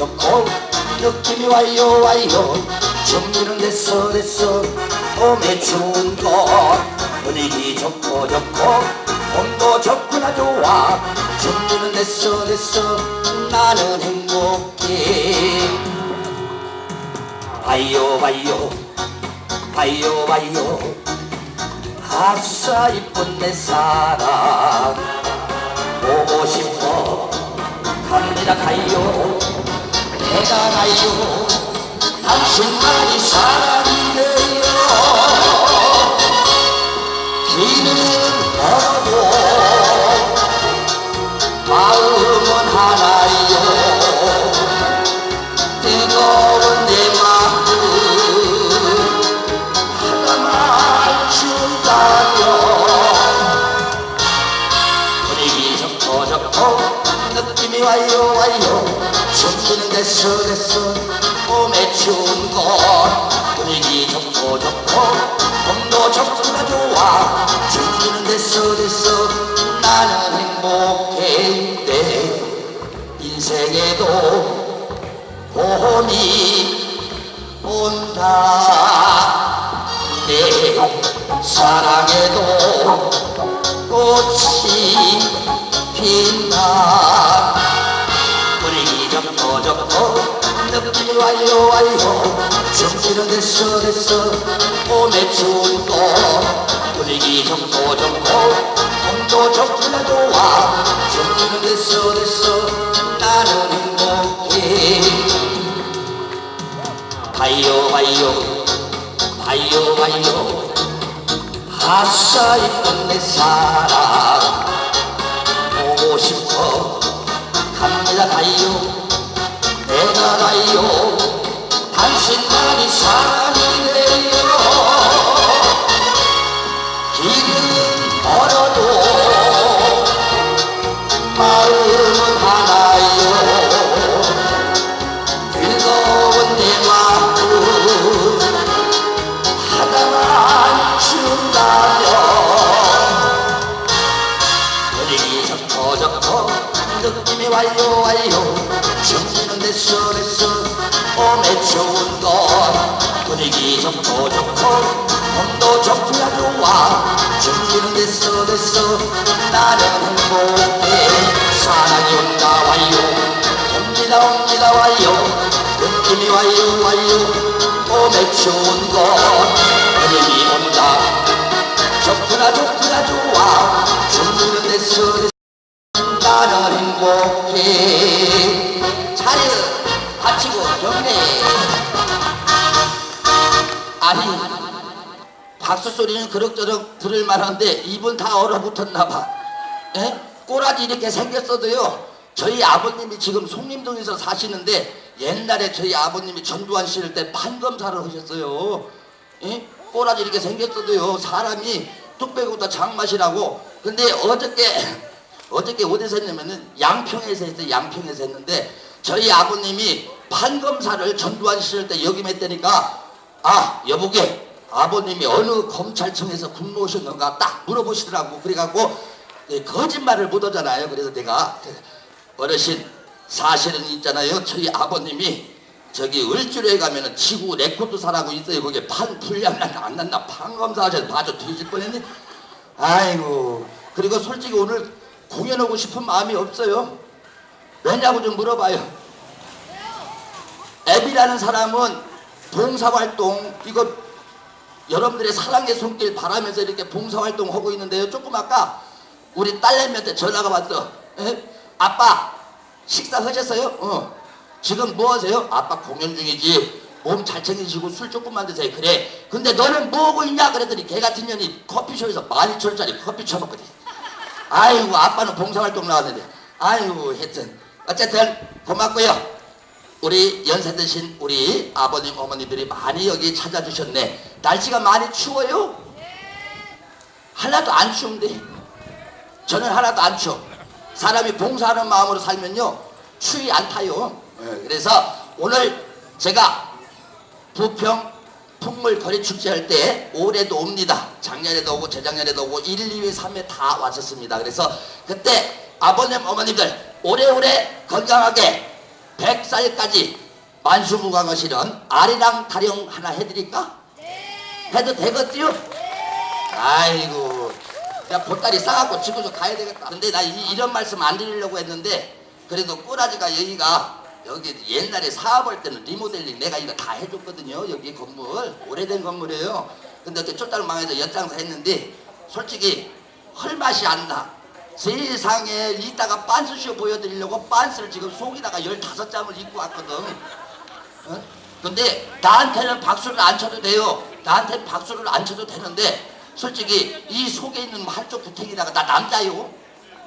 좋고 좋고 느낌이 와요 와요. 준비는 됐어 됐어. 봄에 추운 것 분위기 좋고 좋고. 봄도 좋구나 좋아. 준비는 됐어 됐어. 나는 행복해. 봐요 봐요. 봐요 봐요. 아싸 이쁜 내 사랑. 보고 싶어. 갑니다 가요 내가 가요 당신만이 사랑이에 됐어 봄에 추운 곳 분위기 좋고 좋고 봄도 좋구나 좋아. 준비는 됐어 됐어. 나는 행복해 내 인생에도 봄이 온다. 내 사랑에도 꽃이 핀다 좋고 느낌이 와요 와요 준비는 됐어 됐어. 봄에 추운 꽃 분위기 좋고 좋고 봄도 좋구나 좋아 준비는 됐어 됐어. 나는 행복해. 봐요 봐요 봐요 봐요 아싸 이쁜 내 사랑. 보고 싶어. 갑니다 가요 가요 당신만이 사랑이래요 길은 멀어도 마음은 하나요. 뜨거운 내 마음 하나만 준다면 분위기 좋고 좋고 느낌이 와요 와요 좋아 준비는 됐어 됐어. 나는 행복해. 사랑이 온다 와요. 옵니다 옵니다 와요. 느낌이 와요 와요. 봄에 추운 것 분위기 온다. 좋구나 좋구나 좋아. 준비는 됐어 됐어. 나는 행복해. 차례 바치고 경례 아니 박수 소리는 그럭저럭 들을 만한데 입은 다 얼어붙었나 봐. 예? 꼬라지 이렇게 생겼어도요. 저희 아버님이 지금 송림동에서 사시는데 옛날에 저희 아버님이 전두환 씨를 때 판검사를 하셨어요. 예? 꼬라지 이렇게 생겼어도요. 사람이 뚝배기보다 장맛이라고. 근데 어저께 어저께 어디서 했냐면은 양평에서 했어요. 양평에서 했는데 저희 아버님이 판검사를 전두환 씨를 때 역임했다니까. 아 여보게 아버님이 어느 검찰청에서 근무하셨는가 딱 물어보시더라고. 그래갖고 예, 거짓말을 못 하잖아요. 그래서 내가 어르신 사실은 있잖아요. 저희 아버님이 저기 을주로에 가면은 지구 레코드사라고 있어요. 거기에 판 분량 안 난다 판검사 하셔서 봐줘 뒤질 뻔했네. 아이고. 그리고 솔직히 오늘 공연 오고 싶은 마음이 없어요. 왜냐고 좀 물어봐요? 앱이라는 사람은 봉사활동 이거 여러분들의 사랑의 손길 바라면서 이렇게 봉사활동 하고 있는데요. 조금 아까 우리 딸내미한테 전화가 왔어. 에? 아빠 식사하셨어요? 어. 지금 뭐 하세요? 아빠 공연 중이지. 몸 잘 챙기시고 술 조금만 드세요. 그래. 근데 너는 뭐 하고 있냐? 그랬더니 개 같은 년이 커피숍에서 12,000원짜리 커피 처먹거든. 아이고 아빠는 봉사활동 나왔는데. 아이고 하여튼. 어쨌든 고맙고요 우리 연세 드신 우리 아버님 어머니들이 많이 여기 찾아주셨네 날씨가 많이 추워요? 하나도 안 추운데 저는 하나도 안 추워 사람이 봉사하는 마음으로 살면요 추위 안 타요 예, 그래서 오늘 제가 부평 풍물거리 축제할 때 올해도 옵니다. 작년에도 오고 재작년에도 오고 1, 2회, 3회 다 왔었습니다. 그래서 그때 아버님 어머님들 오래오래 건강하게 100살까지 만수무강하시는 아리랑 타령 하나 해드릴까? 해도 되겠지요? 아이고 야 보따리 싸갖고 지구도 가야 되겠다. 근데 나 이, 런 말씀 안 드리려고 했는데 그래도 꼬라지가 여기가 여기 옛날에 사업할 때는 리모델링 내가 이거 다 해줬거든요 여기 건물. 오래된 건물이에요. 근데 어떻게 쫄딱 망해서 연장사 했는데 솔직히 헐 맛이 안나 세상에 이따가 빤스쇼 보여드리려고 빤스를 지금 속에다가 15장을 입고 왔거든 어? 근데 나한테는 박수를 안 쳐도 돼요. 나한테 박수를 안 쳐도 되는데 솔직히 이 속에 있는 한쪽 구탱이다가 나 남자요.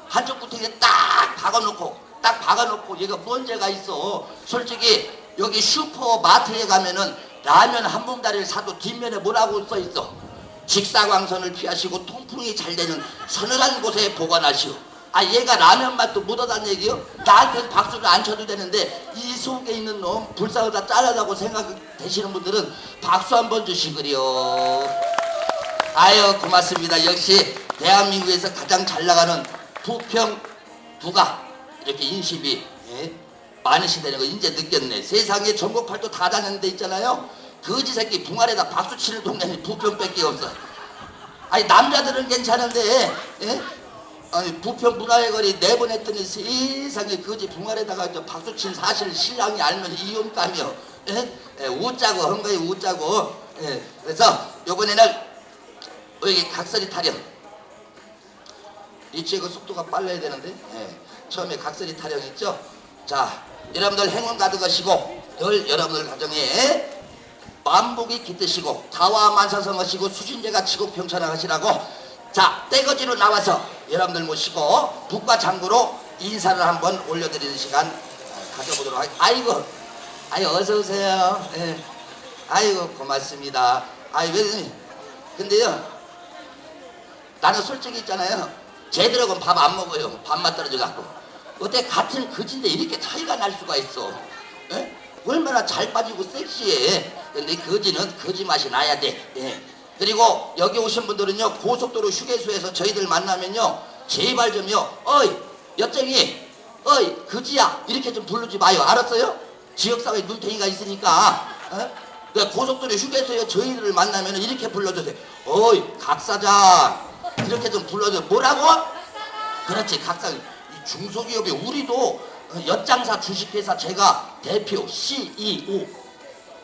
한쪽 구탱이에 딱 박아놓고 딱 박아놓고 얘가 뭔 죄가 있어. 솔직히 여기 슈퍼마트에 가면은 라면 한 봉다리를 사도 뒷면에 뭐라고 써 있어. 직사광선을 피하시고 통풍이 잘 되는 서늘한 곳에 보관하시오. 아 얘가 라면 맛도 묻어단 얘기요? 나한테는 박수를 안 쳐도 되는데 이 속에 있는 놈 불쌍하다 짠하다고 생각되시는 분들은 박수 한번 주시구려. 아유 고맙습니다. 역시 대한민국에서 가장 잘 나가는 부평 부가 이렇게 인심이 예, 많으시다는 거 이제 느꼈네. 세상에 전국 팔도 다 다니는 데 있잖아요. 거지 새끼 붕아리에다 박수 치는 동네는 부평밖에 없어. 아니 남자들은 괜찮은데 예? 아니 부평 문화의 거리 내보냈더니 세상에 거지 붕아리에다가 저 박수 친 사실 신랑이 알면 이혼감이요. 예? 예, 웃자고 한 거예요 웃자고. 예, 그래서 요번에는 여기 각설이 타령 이 책의 속도가 빨라야 되는데 예, 처음에 각설이 타령 있죠 자 여러분들 행운 가득하시고 늘 여러분들 가정에 만복이 깃드시고 다와 만사성하시고 수진제가 치고 평천하시라고 자 떼거지로 나와서 여러분들 모시고 북과 장구로 인사를 한번 올려드리는 시간 어, 가져보도록 하겠습니다 아이고 아이 어서 오세요 예. 아이고 고맙습니다 아이 왜 근데요 나는 솔직히 있잖아요. 쟤들하고는 밥 안 먹어요. 밥맛 떨어져 갖고. 어때 같은 그진데 이렇게 차이가 날 수가 있어. 에? 얼마나 잘 빠지고 섹시해. 근데 거지는 거지 맛이 나야 돼. 예. 그리고 여기 오신 분들은요 고속도로 휴게소에서 저희들 만나면요 제발 좀요 어이 엿쟁이 어이 거지야 이렇게 좀 부르지 마요 알았어요? 지역사회 눈탱이가 있으니까 어? 그 고속도로 휴게소에 저희들을 만나면 이렇게 불러주세요 어이 각사장 이렇게 좀 불러줘 뭐라고? 그렇지 이 중소기업이 우리도 어, 엿장사 주식회사 제가 대표 CEO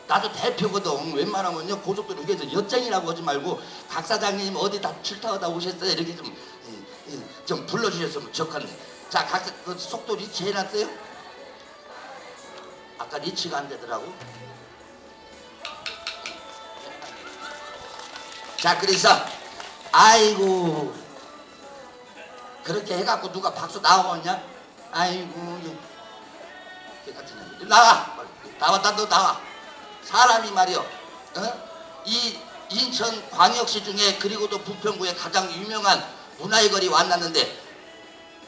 나도 대표거든. 웬만하면요 고속도로 휴게소 엿쟁이라고 하지 말고 각 사장님 어디 다 출타하다 오셨어요? 이렇게 좀, 예, 예, 좀 불러주셨으면 좋겠네. 자각 그 속도 리치 해놨어요? 아까 리치가 안 되더라고. 자 그래서 아이고 그렇게 해갖고 누가 박수 나오겠냐? 아이고. 나와 나왔다 너 나와 사람이 말이요 어? 이 인천 광역시 중에 그리고 또 부평구에 가장 유명한 문화의 거리 왔났는데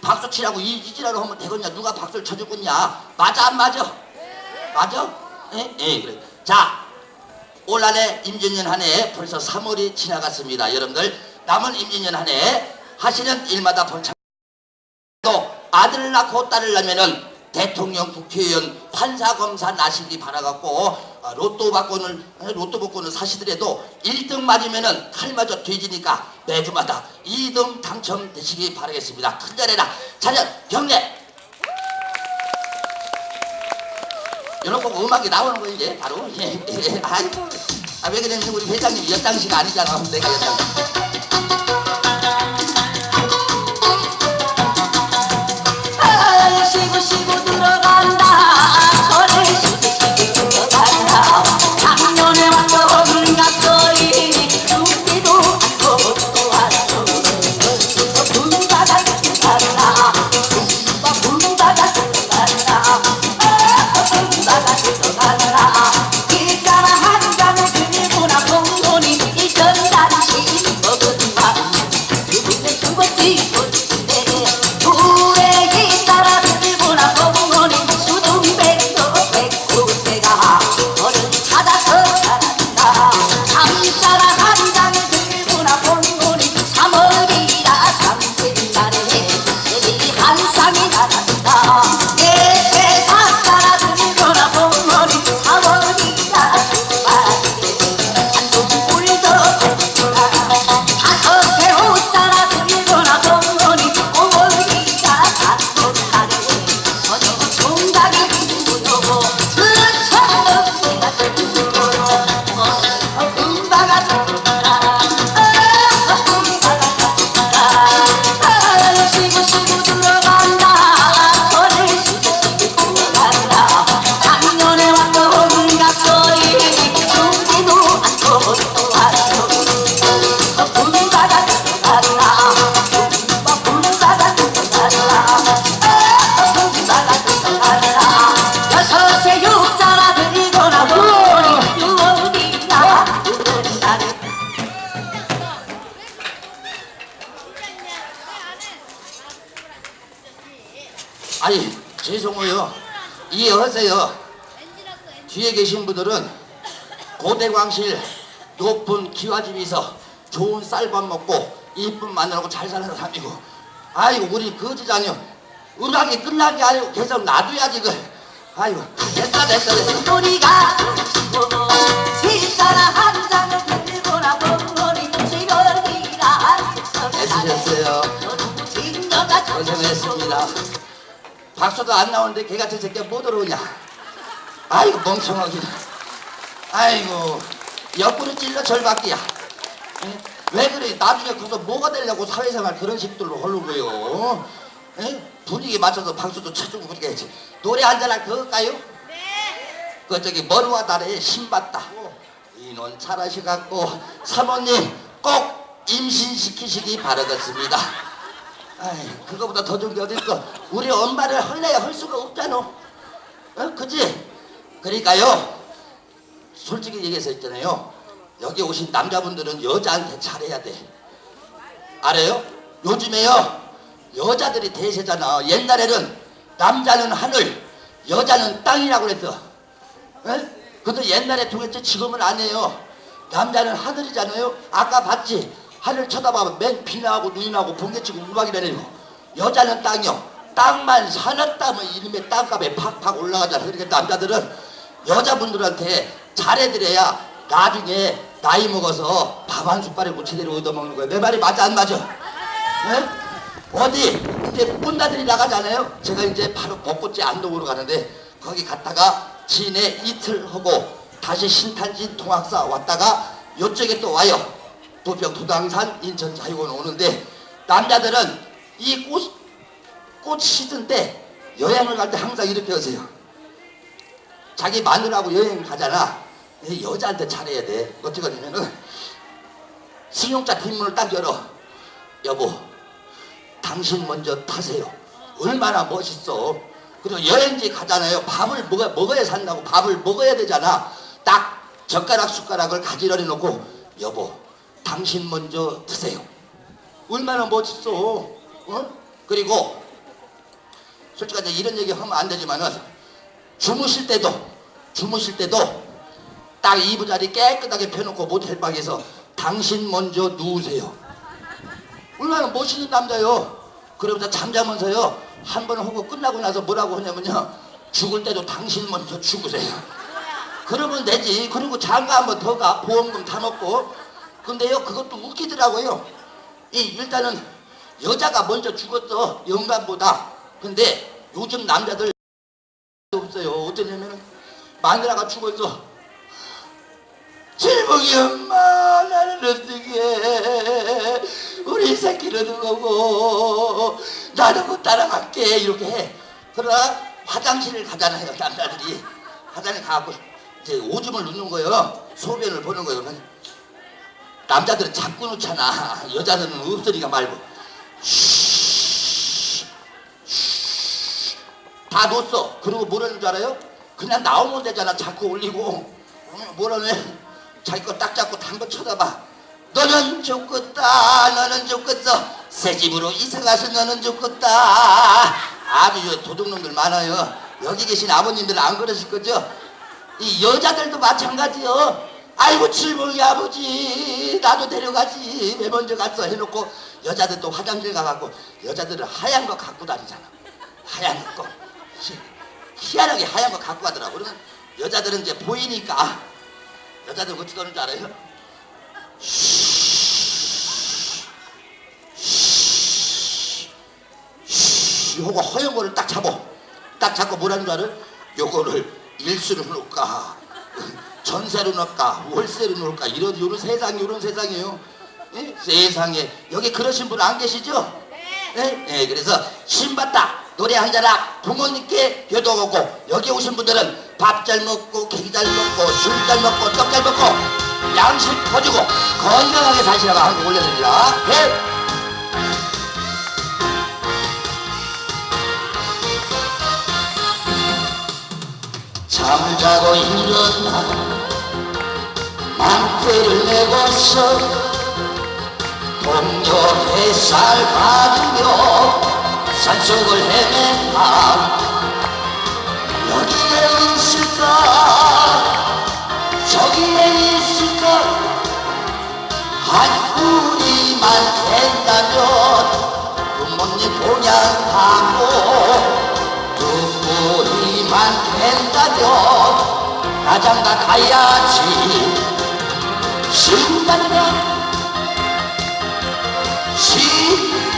박수 치라고 이, 이 지랄을 하면 되겠냐 누가 박수를 쳐주겠냐 맞아 안 맞아 맞아? 예? 예 그래 자 올 한해 임진년 한 해 벌써 3월이 지나갔습니다. 여러분들 남은 임진년 한 해 하시는 일마다 번창 또 아들을 낳고 딸을 낳으면은 대통령, 국회의원, 판사, 검사 나시기 바라갖고 아, 로또 받고는 로또 복권을 사시더라도 1등 맞으면은 칼마저 뒤지니까 매주마다 2등 당첨되시기 바라겠습니다. 큰절해라. 자녀 경례! 이런 거 음악이 나오는 거 이제 바로? 예, 아, 왜 그랬는지 우리 회장님 연장씨가 아니잖아. 내가 연장 고대광실 높은 기와집에서 좋은 쌀밥 먹고 이쁜 마누라고 잘 사는 사람이고. 아이고 우리 거지자녀 음악이 끝난 게 아니고 계속 놔둬야지 그 아이고 됐다 됐다 됐다. 우리가 시사라 한 장을 들고나 벙어리 지렁이라 애쓰셨어요. 진정가 고생했습니다. 박수도 안 나오는데 걔 같은 새끼가 못 들어오냐. 아이고 멍청하게 아이고 옆구리 찔러 절박기야. 예? 왜 그래? 나중에 커서 뭐가 되려고 사회생활 그런 식들로 예? 분위기 맞춰서 박수도 쳐주고 그러겠지. 노래 한잔 그을까요? 그 저기 머루와 달에 신받다. 이놈 잘하시 갖고 사모님 꼭 임신시키시기 바라겠습니다. 아이 그거보다 더 좋은 게 어딨어? 우리 엄마를 헐래야 할 수가 없잖아. 어? 그지 그러니까요 솔직히 얘기해서 있잖아요. 여기 오신 남자분들은 여자한테 잘해야 돼. 알아요? 요즘에요. 여자들이 대세잖아. 옛날에는 남자는 하늘 여자는 땅이라고 그랬어. 에? 그것도 옛날에 통했지 지금은 안 해요. 남자는 하늘이잖아요. 아까 봤지? 하늘 쳐다보면 맨 비나고 눈이 나고 번개치고 우박이 내리고 여자는 땅이요. 땅만 사놨다면 이름에 땅값에 팍팍 올라가잖아. 그러니까 남자들은 여자분들한테 잘해드려야 나중에 나이 먹어서 밥 한 숟가락에 못 제대로 얻어먹는 거예요 내 말이 맞아 안 맞아? 에? 어디 이제 꾼다들이 나가잖아요. 제가 이제 바로 벚꽃제 안동으로 가는데 거기 갔다가 진에 이틀 하고 다시 신탄진 통학사 왔다가 요쪽에 또 와요. 부평 도당산 인천 자유원 오는데 남자들은 이 꽃 꽃 시든 때 여행을 갈 때 항상 이렇게 하세요. 자기 마누라하고 여행 가잖아. 이 여자한테 잘해야 돼. 어떻게 하냐면은 승용차 뒷문을 딱 열어. 여보, 당신 먼저 타세요. 얼마나 멋있어. 그리고 여행지 가잖아요. 밥을 먹어, 먹어야 산다고 밥을 먹어야 되잖아. 딱 젓가락 숟가락을 가지런히 놓고 여보 당신 먼저 드세요. 얼마나 멋있어. 어? 그리고 솔직히 이런 얘기 하면 안 되지만은 주무실 때도 주무실 때도 딱 이부자리 깨끗하게 펴놓고 모텔 방에서 당신 먼저 누우세요. 얼마나 멋있는 남자요. 그러면서 잠자면서요. 한 번 하고 끝나고 나서 뭐라고 하냐면요. 죽을 때도 당신 먼저 죽으세요. 그러면 되지. 그리고 장가 한번 더 가. 보험금 다 먹고. 근데요, 그것도 웃기더라고요. 이, 일단은 여자가 먼저 죽었어. 영감보다. 근데 요즘 남자들 없어요. 어쩌냐면은 마누라가 죽었어. 칠복이 엄마 나는 어떻게 우리 새끼를 두고 나도 곧 따라갈게. 이렇게 해. 그러다 화장실을 가잖아 요 남자들이. 화장실 가고 이제 오줌을 누는 거예요. 소변을 보는 거예요. 남자들은 자꾸 놓잖아. 여자들은 없으니까 말고 다 놓았어. 그리고 뭐라는 줄 알아요? 그냥 나오면 되잖아. 자꾸 올리고. 어, 뭐라네? 자기 거 딱 잡고 단 거 쳐다봐. 너는 좋겠다. 너는 좋겠어. 새 집으로 이사 가서 너는 좋겠다. 아주 도둑놈들 많아요. 여기 계신 아버님들 안 그러실 거죠? 이 여자들도 마찬가지요. 아이고 칠봉이 아버지. 나도 데려가지. 왜 먼저 갔어? 해놓고 여자들 또 화장실 가갖고 여자들은 하얀 거 갖고 다니잖아. 하얀 거 희- 희한하게 하얀 거 갖고 가더라고 그러면 여자들은 이제 보이니까 여자들 어떻게 하는 줄 알아요? 쉬 하고 허연 거를 딱 잡어 딱 잡고 뭐라는 줄 알아요? 요거를 일수로 놓을까 전세로 놓을까 월세로 놓을까 이런 이런 세상 이런 세상이에요 예? 세상에 여기 그러신 분 안 계시죠? 네. 네, 그래서 신받다 노래 한 자락 부모님께 효도하고 여기 오신 분들은 밥 잘 먹고 케이크 잘 먹고 술 잘 먹고 떡 잘 먹고 양식 퍼주고 건강하게 사시라고 한곡 올려드립니다. 네. 잠자고 일어나 망태를 메고서 동료 햇살 받으며 산속을 헤매다 여기에 있을까? 저기에 있을까? 한 뿌리만 된다면 부모님 보양하고 두 뿌리만 된다면 가장 다 가야지. 신발이라 신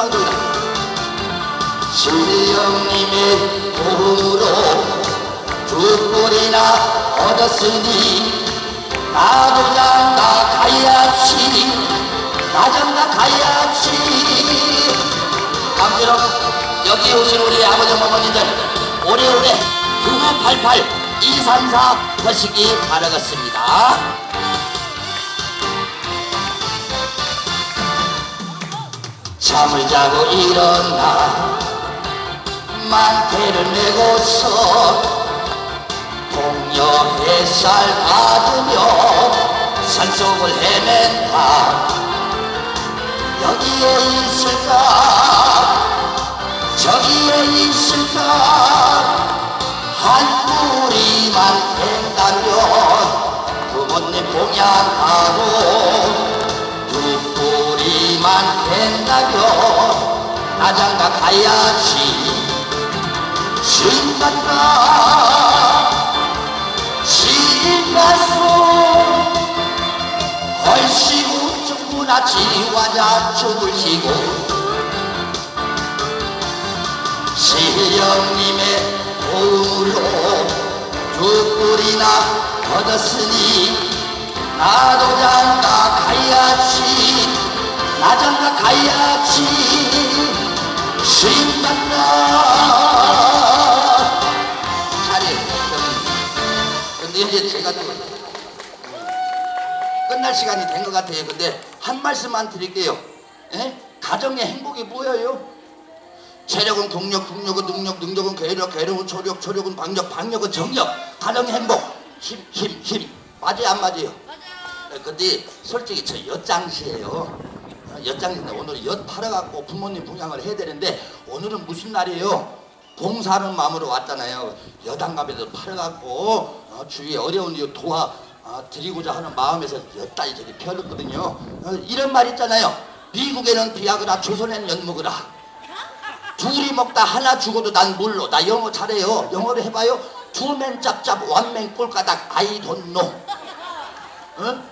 방송이다 신대영님의 도움으로 두 꼴이나 얻었으니 나도 장가 가야지 나 장가 가야지. 아무쪼록 여기 오신 우리 아버지 어머니들 오래오래 9988 234 하시기 바라겠습니다 잠을 자고 일어나 만태를 메고서 동료 햇살 받으며 산속을 헤맨다. 여기에 있을까? 저기에 있을까? 한 뿌리만 된다면 부모님 봉양하고 두 뿌리만 된다면 나장가 가야지. 신간다. 신가수 걸시고 죽구나 지와자 춤을 쉬고 시령님의 도움으로 두 뿔이나 얻었으니 나도 장가 가야지 나 장가 가야지 신난다 자리 근데 이제 제가 또 끝날 시간이 된 것 같아요 근데 한 말씀만 드릴게요 예? 가정의 행복이 뭐예요? 체력은 국력, 국력은 능력, 능력은 괴력, 괴력은 초력, 초력은 방력, 방력은 정력, 가정의 행복, 힘, 힘, 힘. 맞아요, 안 맞아요? 맞아요. 근데 솔직히 저 엿장시예요. 어, 엿장시인데 오늘 엿 팔아갖고 부모님 분양을 해야 되는데 오늘은 무슨 날이에요? 봉사하는 마음으로 왔잖아요. 여당갑에서 팔아갖고 어, 주위에 어려운 이 도와 어, 드리고자 하는 마음에서 엿다리 저기 펴렸거든요. 어, 이런 말 있잖아요. 미국에는 비아그라, 조선에는 엿 먹으라. 둘이 먹다 하나 죽어도 난 물로 나 영어 잘해요 영어로 해봐요 투맨 짭짭 원맨 꼴까닥 아이 돈노 어?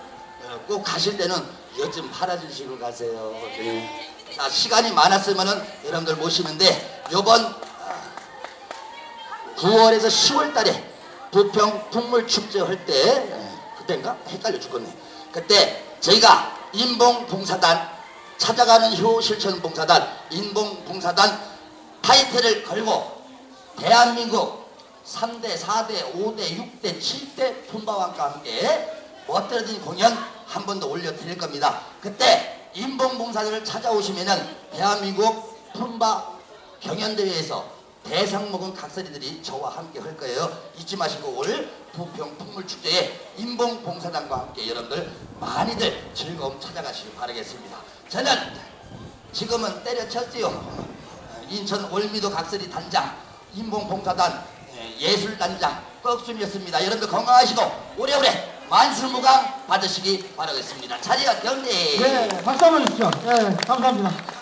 꼭 가실 때는 엿좀 팔아주시고 가세요 네. 자 시간이 많았으면은 여러분들 모시는데 요번 9월에서 10월 달에 부평 풍물축제 할 때 그때인가? 헷갈려 죽겠네 그때 저희가 인봉봉사단 찾아가는 효실천 봉사단 인봉봉사단 타이틀을 걸고 대한민국 3대, 4대, 5대, 6대, 7대 품바왕과 함께 멋들어진 공연 한 번 더 올려드릴 겁니다. 그때 인봉봉사들을 찾아오시면은 대한민국 품바 경연대회에서 대상 먹은 각설이들이 저와 함께 할 거예요. 잊지 마시고 올 부평 풍물축제에 인봉봉사단과 함께 여러분들 많이들 즐거움 찾아가시길 바라겠습니다. 저는 지금은 때려쳤지요. 인천 올미도 각설이 단장, 인봉봉사단 예, 예술단장 꺽순이었습니다. 여러분들 건강하시고 오래오래 만수무강 받으시기 바라겠습니다. 자리가 경례. 네, 박수 한번 주십시오. 예, 감사합니다.